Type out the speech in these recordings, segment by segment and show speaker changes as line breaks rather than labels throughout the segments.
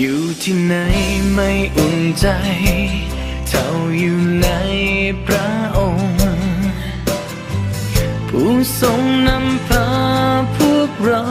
อยู่ที่ไหนไม่อุ่นใจ เท่าอยู่ในพระองค์ ผู้ทรงนำพาพวกเรา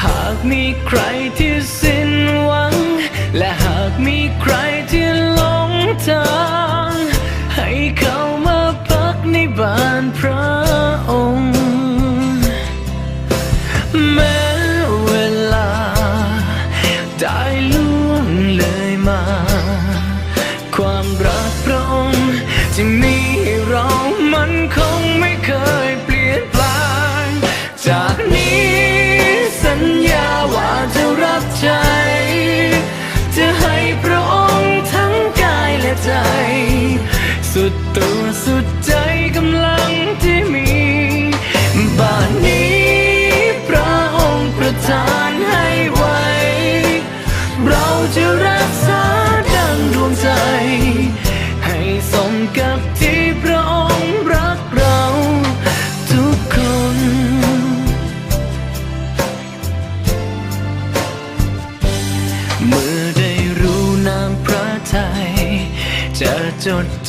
หากมีใครที่ เรามันคงไม่เคยเปลี่ยนแปลงจากนี้สัญญาว่าจะรักใจ จะให้พระองค์ทั้งกายและใจ สุดตัวสุด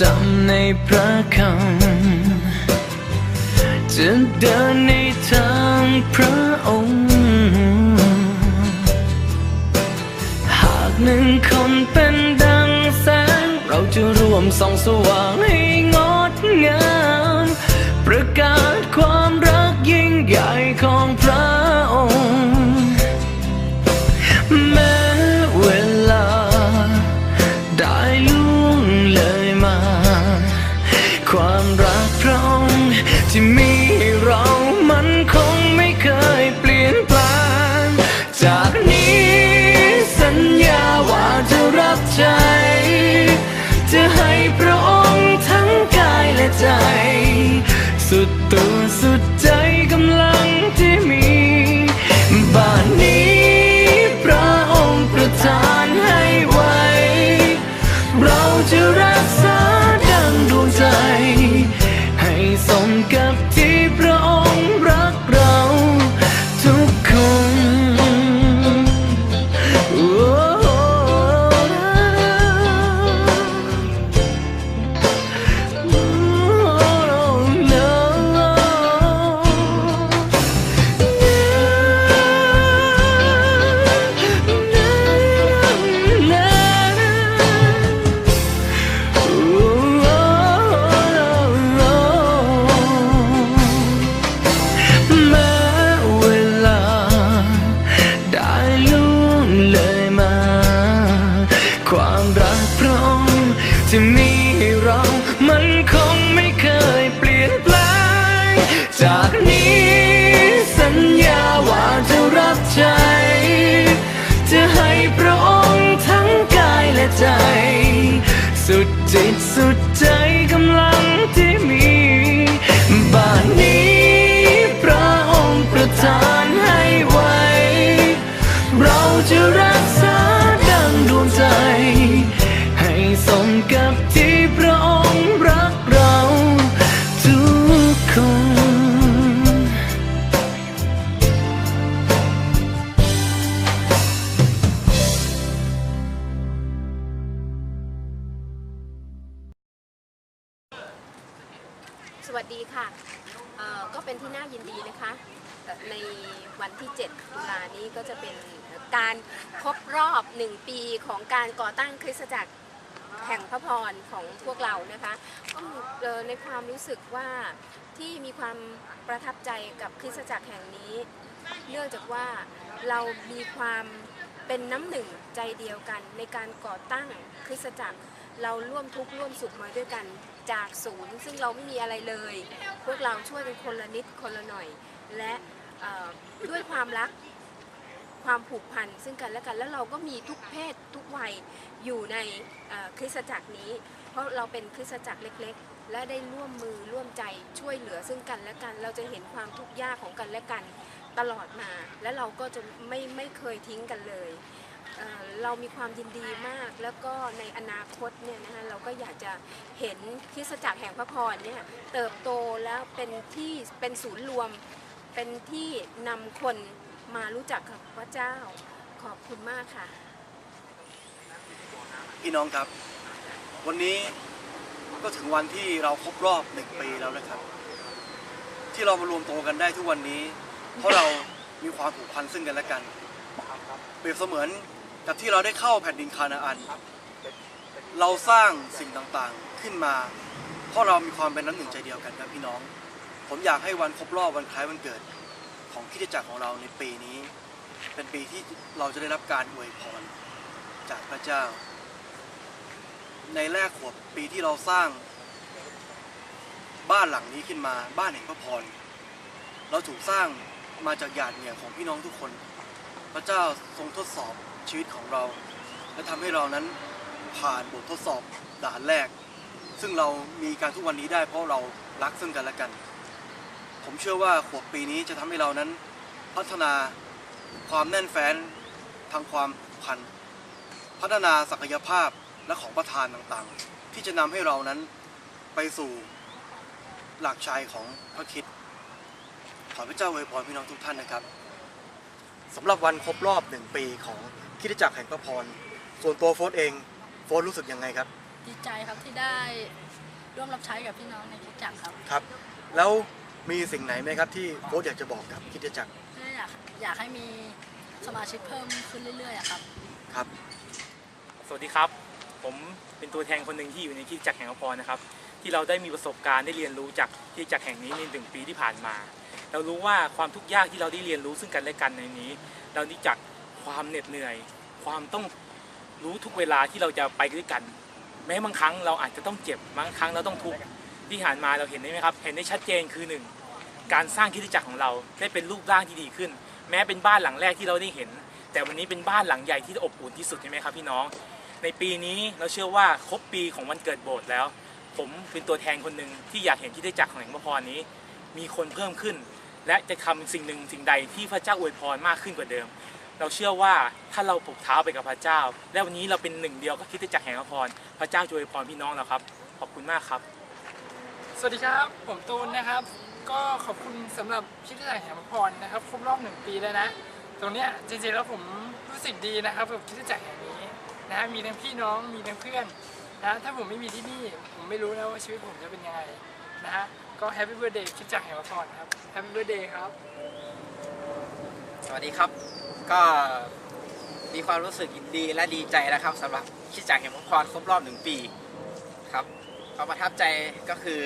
จำในพระคำจะเดินในทางพระองค์ หากหนึ่งคนเป็นดังแสง เราจะร่วมส่องสว่างให้ ที่มีให้เรา มันคงไม่เคยเปลี่ยนแปลง จากนี้สัญญาว่าจะรับใช้จะให้พระองค์ทั้งกายและใจ สุดจิตสุดใจ มกับที่พระองค์รักเราทุกคน
สวัสดีค่ะเอ่อก็เป็นที่น่ายินดีนะคะเอ่อในวันที่ 7 ตุลานี้ก็จะเป็นการครบรอบ 1 ปีของการก่อตั้งคริสตจักร แห่งพระพรของพวกเรานะคะก็ในความรู้สึกว่าที่มีความประทับใจกับคริสตจักรแห่งนี้ เนื่องจากว่าเรามีความเป็นน้ำหนึ่งใจเดียวกัน ในการก่อตั้งคริสตจักร เราร่วมทุกข์ร่วมสุขมาด้วยกันจากศูนย์ ซึ่งเราไม่มีอะไรเลย พวกเราช่วยกันคนละนิดคนละหน่อย และด้วยความรัก ความผูกพันซึ่งกันและกัน แล้วเราก็มีทุกเพศทุกวัยอยู่ในคริสตจักรนี้ เพราะเราเป็นคริสตจักรเล็กๆ และได้ร่วมมือร่วมใจช่วยเหลือซึ่งกันและกัน เราจะเห็นความทุกข์ยากของกันและกันตลอดมา และเราก็จะไม่ไม่เคยทิ้งกันเลยเอ่อเรามีความยินดีมากแล้วก็ในอนาคตเนี่ยนะคะเราก็อยากจะเห็นคริสตจักรแห่งพระพรเนี่ยเติบโตแล้วเป็นที่เป็นศูนย์รวมเป็นที่นำคน มารู้จักกับพระเจ้า ขอบคุณมากค่ะ
พี่น้องครับ วันนี้ก็ถึงวันที่เราครบรอบหนึ่งปีแล้วนะครับ ที่เรามารวมตัวกันได้ทุกวันนี้ เพราะเรามีความผูกพันซึ่งกันและกัน เปรียบเสมือนกับที่เราได้เข้าแผ่นดินคานาอัน เราสร้างสิ่งต่างๆขึ้นมา เพราะเรามีความเป็นน้ำหนึ่งใจเดียวกันครับพี่น้อง ผมอยากให้วันครบรอบวันคล้ายวันเกิด ของคิดจักรของเราในปีนี้ เป็นปีที่เราจะได้รับการอวยพรจากพระเจ้า ในแรกขวบปีที่เราสร้างบ้านหลังนี้ขึ้นมาบ้านแห่งพระพร เราถูกสร้างมาจากหยาดเหงื่อของพี่น้องทุกคน พระเจ้าทรงทดสอบชีวิตของเรา และทำให้เรานั้นผ่านบททดสอบด่านแรก ซึ่งเรามีการทุกวันนี้ได้เพราะเรารักซึ่งกันและกัน ผมเชื่อว่าขวบปีนี้จะทำให้เรานั้น พัฒนาความแน่นแฟ้นทางความผูกพัน พัฒนาศักยภาพและของประทานต่างๆ ที่จะนำให้เรานั้นไปสู่หลักชัยของพระคริดขอพระเจ้าอวยพรพี่น้องทุกท่านนะครับสำหรับวันครบรอบหนึ่งปีของคริดจักรแห่งพระพร ส่วนตัวโฟสเองโฟสรู้สึกยังไงครับ
ดีใจครับที่ได้ร่วมรับใช้กับพี่น้องในคริดจักรครับ
ครับ แล้ว มีสิ่งไหนไหมครับที่โฟสอยากจะบอกกับคริดจักร
ก็อยากอยากให้มีสมาชิกเพิ่มขึ้นเรื่อยๆอะครับ
ครับ
สวัสดีครับ ผมเป็นตัวแทนคนหนึ่งที่อยู่ในคริดจักรแห่งพระพรนะครับ ที่เราได้มีประสบการณ์ได้เรียนรู้จากคริดจักรแห่งนี้ในหนึ่งปีที่ผ่านมา เรารู้ว่าความทุกข์ยากที่เราได้เรียนรู้ซึ่งกันและกันในนี้ เราได้จากความเหน็ดเหนื่อย ความต้องรู้ทุกเวลาที่เราจะไปด้วยกัน แม้บางครั้งเราอาจจะต้องเจ็บบางครั้งเราต้องทุกข์ ที่ผ่านมาเราเห็นได้ไหมครับ เห็นได้ชัดเจนคือหนึ่งการสร้างคิดจักรของเราได้เป็นรูปร่างที่ดีขึ้น แม้เป็นบ้านหลังแรกที่เราได้เห็น แต่วันนี้เป็นบ้านหลังใหญ่ที่อบอุ่นที่สุดใช่ไหมครับพี่น้อง ในปีนี้เราเชื่อว่าครบปีของวันเกิดโบสถ์แล้ว ผมเป็นตัวแทนคนหนึ่งที่อยากเห็นคิดจักรของแห่งพระพรนี้ มีคนเพิ่มขึ้น และจะทำสิ่งหนึ่งสิ่งใดที่พระเจ้าอวยพรมากขึ้นกว่าเดิม เราเชื่อว่าถ้าเราปลุกเท้าไปกับพระเจ้า และวันนี้เราเป็นหนึ่งเดียวกับคิดจักรแห่งพระพรพระเจ้าจะอวยพรพี่น้องเราครับขอบคุณมากครับ
สวัสดีครับ ผมตูนนะครับ ก็ขอบคุณสำหรับชิดจักรแห่งพระพรนะครับครบรอบหนึ่งปีแล้วนะ ตรงเนี้ยจริงๆแล้วผมรู้สึกดีนะครับกับคิดจักรแห่งนี้นะฮะมีทั้งพี่น้องมีทั้งเพื่อนนะถ้าผมไม่มีที่นี่ผมไม่รู้นะว่าชีวิตผมจะเป็นยังไงนะฮะก็แฮปปี้เบิร์ดเดย์คิดจักรแห่งพระพรครับแฮปปี้เบิร์ดเดย์ครับ
สวัสดีครับ ก็มีความรู้สึกยินดีและดีใจนะครับสำหรับคิดจักรแห่งพระพรครบรอบหนึ่งปีครับความประทับใจก็คือ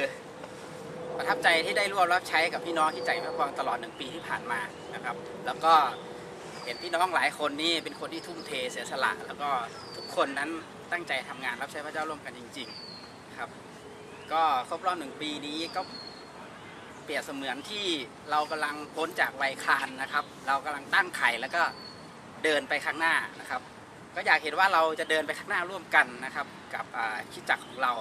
ประทับใจที่ได้ร่วมรับใช้กับพี่น้องที่ใจพระพรตลอดหนึ่งปีที่ผ่านมานะครับ แล้วก็เห็นพี่น้องหลายคนนี่เป็นคนที่ทุ่มเทเสียสละ แล้วก็ทุกคนนั้นตั้งใจทำงานรับใช้พระเจ้าร่วมกันจริง ๆครับ ก็ครบรอบหนึ่งปีนี้ก็เปรียบเสมือนที่เรากำลังพ้นจากวัยคานนะครับ เรากำลังตั้งไข่แล้วก็เดินไปข้างหน้านะครับ ก็อยากเห็นว่าเราจะเดินไปข้างหน้าร่วมกันนะครับ กับคิดจักรของเรา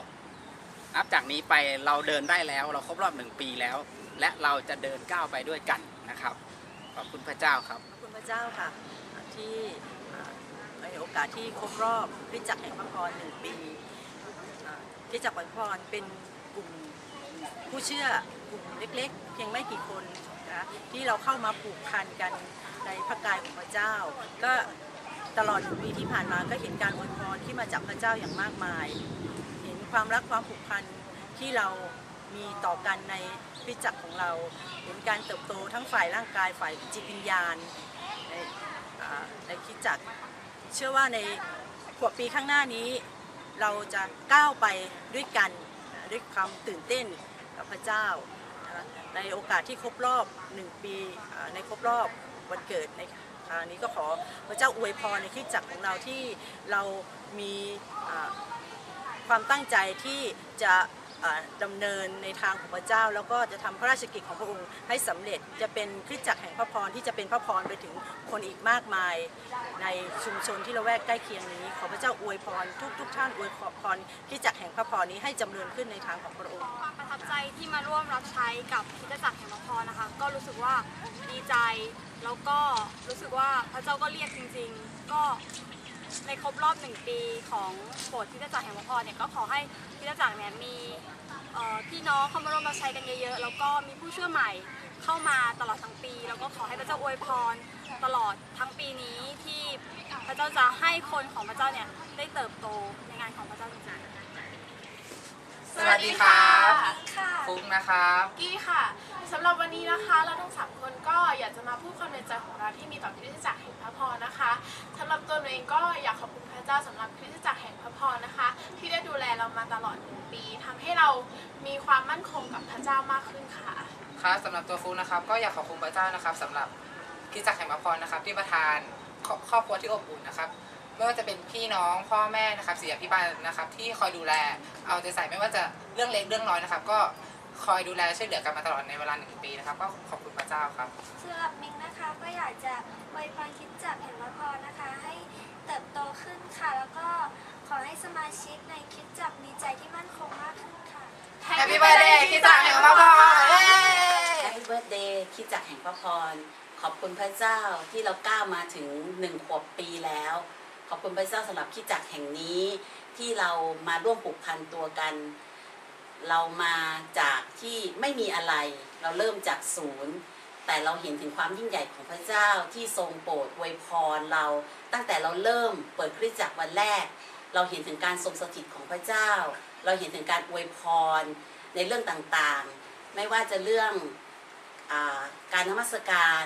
นับจากนี้ไปเราเดินได้แล้ว เราครบรอบหนึ่งปีแล้ว และเราจะเดินก้าวไปด้วยกันนะครับ ขอบคุณพระเจ้าครับ
ขอบคุณพระเจ้าค่ะ ที่ในโอกาสที่ครบรอบคริจักแห่งพระพรหนึ่งปีอ่าคริจักแห่งพระพรเป็นกลุ่มผู้เชื่อกลุ่มเล็กๆ เพียงไม่กี่คนนะที่เราเข้ามาผูกพันกันในพระกายของพระเจ้า ก็ตลอดปีที่ผ่านมาก็เห็นการอวยพรที่มาจากพระเจ้าอย่างมากมาย ความรักความผูกพันที่เรามีต่อกันในคริจักรของเราเห็นการเติบโตทั้งฝ่ายร่างกายฝ่ายจิตวิญญาณในในคิดจักเชื่อว่าในขวบปีข้างหน้านี้ เราจะก้าวไปด้วยกันด้วยความตื่นเต้นกับพระเจ้า ในโอกาสที่ครบรอบหนึ่งปีในครบรอบวันเกิดในคราวนี้ก็ขอพระเจ้าอวยพรในคิดจักของเราที่เรามีา ความตั้งใจที่จะอ่าดำเนินในทางของพระเจ้า แล้วก็จะทำพระราชกิจของพระองค์ให้สำเร็จจะเป็นคริสตจักรแห่งพระพรที่จะเป็นพระพรไปถึงคนอีกมากมาย ในชุมชนที่ละแวกใกล้เคียงนี้ ขอพระเจ้าอวยพรทุกทุกท่านอวยพรคริสตจักรแห่งพระพรนี้ให้จำเริญขึ้นในทางของพระองค์
ความประทับใจที่มาร่วมรับใช้กับคริสตจักรแห่งพระพรนะคะ ก็รู้สึกว่าดีใจแล้วก็รู้สึกว่าพระเจ้าก็เรียกจริง ๆ ก็ ในครบรอบหนึ่งปีของโบสถ์คริสตจักรแห่งพระพรเนี่ยก็ขอให้คริสตจักรเนี่ยมีพี่น้องเข้ามาร่วมมาใช้กันเยอะๆ แล้วก็มีผู้เชื่อใหม่เข้ามาตลอดทั้งปี แล้วก็ขอให้พระเจ้าอวยพรตลอดทั้งปีนี้ที่พระเจ้าจะให้คนของพระเจ้าเนี่ยได้เติบโตในงานของพระเจ้าจริงๆ
สวัสดีครับ
ค่ะ
ฟุกนะครับ
กี้ค่ะสำหรับวันนี้นะคะเราทั้งสามคนก็อยากจะมาพูดความในใจของเราที่มีต่อคริสตจักรแห่งพระพรนะคะสำหรับตัวหนูเองก็อยากขอบคุณพระเจ้าสำหรับคริสตจักรแห่งพระพรนะคะ ที่ได้ดูแลเรามาตลอดหนึ่งปีทำให้เรามีความมั่นคงกับพระเจ้ามากขึ้นค่ะ
ครับสำหรับตัวฟูนะครับ ก็อยากขอบคุณพระเจ้านะครับสำหรับคริสตจักรแห่งพระพรนะครับ ที่ประทานครอบครอบครัวที่อบอุ่นนะครับ ไม่ว่าจะเป็นพี่น้องพ่อแม่นะครับศิษยาพิบาลนะครับ ที่คอยดูแล เอาใจใส่ไม่ว่าจะเรื่องเล็กเรื่องน้อยนะครับ ก็คอยดูแลช่วยเหลือกันมาตลอดในเวลาหนึ่งปีนะครับ ก็ขอบคุณพระเจ้าครับ
สำหรับมิกนะคะก็อยากจะอวยพรคริดจักรแห่งพระพรนะคะ ให้เติบโตขึ้นค่ะ แล้วก็ขอให้สมาชิกในคริดจักรมีใจที่มั่นคงมากขึ้นค่ะ
Happy birthday คริสตจักรแห่งพระพรเย้
แฮปปี้เบิร์ดเดย์คริดจักรแห่งพระพร ขอบคุณพระเจ้าที่เราก้าวมาถึงหนึ่งขวบปีแล้ว ขอบคุณพระเจ้าสำหรับคิดจักแห่งนี้ที่เรามาร่วมผูกพันตัวกัน เรามาจากที่ไม่มีอะไร เราเริ่มจากศูนย์ แต่เราเห็นถึงความยิ่งใหญ่ของพระเจ้าที่ทรงโปรดอวยพรเรา ตั้งแต่เราเริ่มเปิดคริสตจักรวันแรก เราเห็นถึงการทรงสถิตของพระเจ้า เราเห็นถึงการอวยพรในเรื่องต่างๆ ไม่ว่าจะเรื่องอการนมัสการ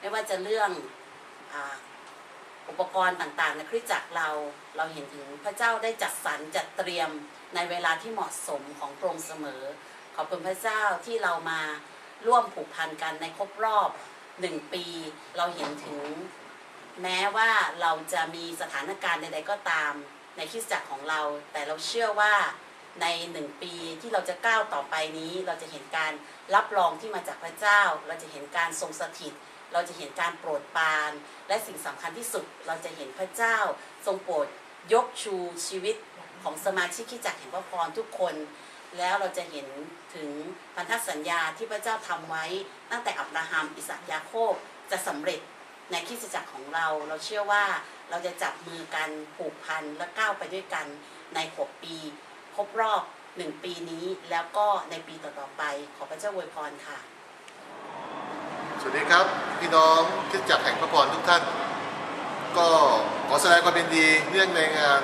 ไม่ว่าจะเรื่องอ อุปกรณ์ต่างๆ ในคริสตจักรเราเราเห็นถึงพระเจ้าได้จัดสรรจัดเตรียมในเวลาที่เหมาะสมของพระองค์เสมอ ขอบคุณพระเจ้าที่เรามาร่วมผูกพันกันในครบรอบหนึ่งปี เราเห็นถึง แม้ว่าเราจะมีสถานการณ์ใด ๆ ก็ตามในคริสตจักรของเรา แต่เราเชื่อว่าในหนึ่งปีที่เราจะก้าวต่อไปนี้ เราจะเห็นการรับรองที่มาจากพระเจ้า เราจะเห็นการทรงสถิต เราจะเห็นการโปรดปาน และสิ่งสำคัญที่สุด เราจะเห็นพระเจ้า ทรงโปรดยกชูชีวิตของสมาชิกคริสตจักรแห่งพระพรทุกคน แล้วเราจะเห็นถึงพันธสัญญาที่พระเจ้าทำไว้ ตั้งแต่อับราฮัมอิสากยาโคบจะสำเร็จในคริสตจักรของเรา เราเชื่อว่าเราจะจับมือกันผูกพันและก้าวไปด้วยกันในขวบปี ครบรอบหนึ่งปีนี้แล้วก็ในปีต่อๆไปขอพระเจ้าอวยพรค่ะ
สวัสดีครับ พี่น้องคิดจักแห่งพระพรทุกท่าน ก็ขอแสดงความยินดีเนื่องในงาน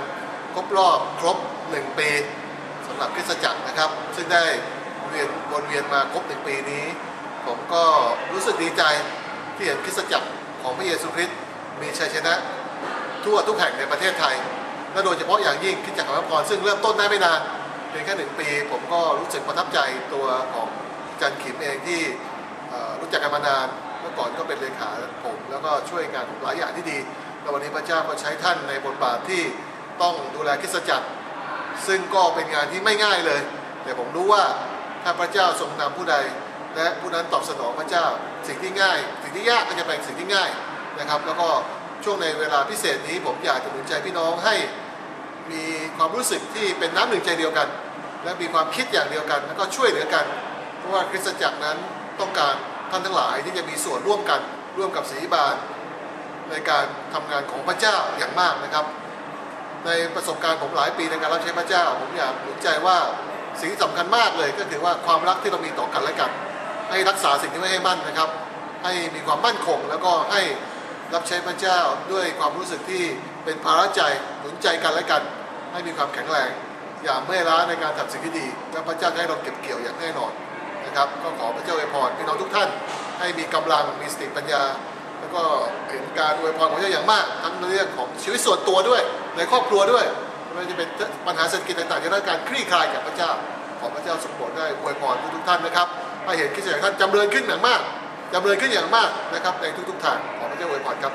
ครบรอบครบ 1 ปีสำหรับคริสตจักรนะครับ ซึ่งได้เวียนวนเวียนมาครบ 1 ปีนี้ ผมก็รู้สึกดีใจที่เห็นคริสตจักรของพระเยซูคริสต์มีชัยชนะ ทั่วทุกแห่งในประเทศไทย และโดยเฉพาะอย่างยิ่งคริสตจักรแห่งพระพรซึ่งเริ่มต้นได้ไม่นานเพียงแค่หนึ่งปี ผมก็รู้สึกประทับใจตัวของจารย์ขิมเองที่ จักกันมานานเมื่อก่อนก็เป็นเลขาผม แล้วก็ช่วยงานผมหลายอย่างที่ดีแล้ววันนี้พระเจ้าก็ใช้ท่านในบทบาทที่ต้องดูแลคริสตจักร ซึ่งก็เป็นงานที่ไม่ง่ายเลย แต่ผมรู้ว่าถ้าพระเจ้าทรงนำผู้ใด และผู้นั้นตอบสนองพระเจ้าสิ่งที่ง่าย สิ่งที่ยากก็จะเป็นสิ่งที่ง่ายนะครับ แล้วก็ช่วงในเวลาพิเศษนี้ผมอยากจะหนุนใจพี่น้องให้มีความรู้สึกที่เป็นน้ำหนึ่งใจเดียวกัน และมีความคิดอย่างเดียวกัน แล้วก็ช่วยเหลือกัน เพราะว่าคริสตจักรนั้นต้องการ ท่านทั้งหลายที่จะมีส่วนร่วมกันร่วมกับศรีบาลในการทำงานของพระเจ้าอย่างมากนะครับ ในประสบการณ์ผมหลายปีในการรับใช้พระเจ้า ผมอยากหนุนใจว่าสิ่งที่สำคัญมากเลยก็คือว่าความรักที่เรามีต่อกันและกัน ให้รักษาสิ่งที่ไม่ให้มั่นนะครับ ให้มีความมั่นคง แล้วก็ให้รับใช้พระเจ้าด้วยความรู้สึกที่เป็นภาระใจหนุนใจกันและกัน ให้มีความแข็งแรง อย่าเมื่อยล้าในการทำสิ่งที่ดี และพระเจ้าให้เราเก็บเกี่ยวอย่างแน่นอน นะครับก็ขอพระเจ้าอวยพรพี่น้องทุกท่าน ให้มีกำลังมีสติปัญญา แล้วก็เห็นการอวยพรของเจ้าอย่างมาก ทั้งเรื่องของชีวิตส่วนตัวด้วย ในครอบครัวด้วยไม่ว่าจะเป็นปัญหาเศรษฐกิจต่างๆจะได้การคลี่คลายกับพระเจ้า ขอพระเจ้าทรงโปรดได้อวยพรทุกท่านนะครับให้เห็นคริสตจักรท่านจำเริญขึ้นอย่างมากจำเริญขึ้นอย่างมากนะครับในทุกๆทางขอพระเจ้าอวยพรครับ